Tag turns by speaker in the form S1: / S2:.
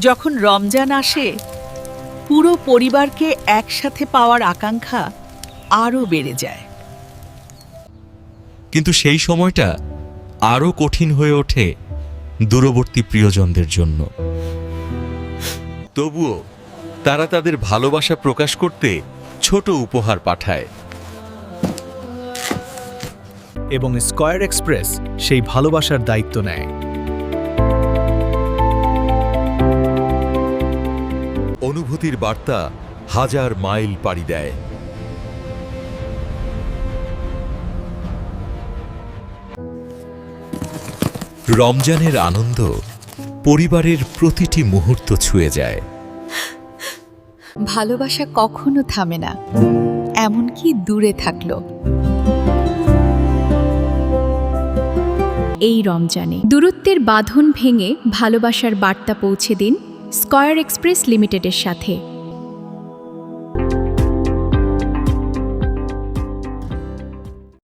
S1: যখন রমজান আসে পুরো পরিবারকে একসাথে পাওয়ার আকাঙ্ক্ষা আরও বেড়ে যায়।
S2: কিন্তু সেই সময়টা আরও কঠিন হয়ে ওঠে দূরবর্তী প্রিয়জনদের জন্য। তবুও তারা তাদের ভালোবাসা প্রকাশ করতে ছোট উপহার পাঠায়।
S3: এবং স্কয়ার এক্সপ্রেস সেই ভালোবাসার দায়িত্ব নেয়।
S2: অনুভূতির বার্তা হাজার মাইল পাড়ি দেয়। রমজানের আনন্দ পরিবারের প্রতিটি মুহূর্ত ছুঁয়ে যায়।
S4: ভালোবাসা কখনো থামে না, এমনকি দূরে থাকল।
S5: এই রমজানে দূরত্বের বাঁধন ভেঙে ভালোবাসার বার্তা পৌঁছে দিন স্কয়ার এক্সপ্রেস লিমিটেডের সাথে।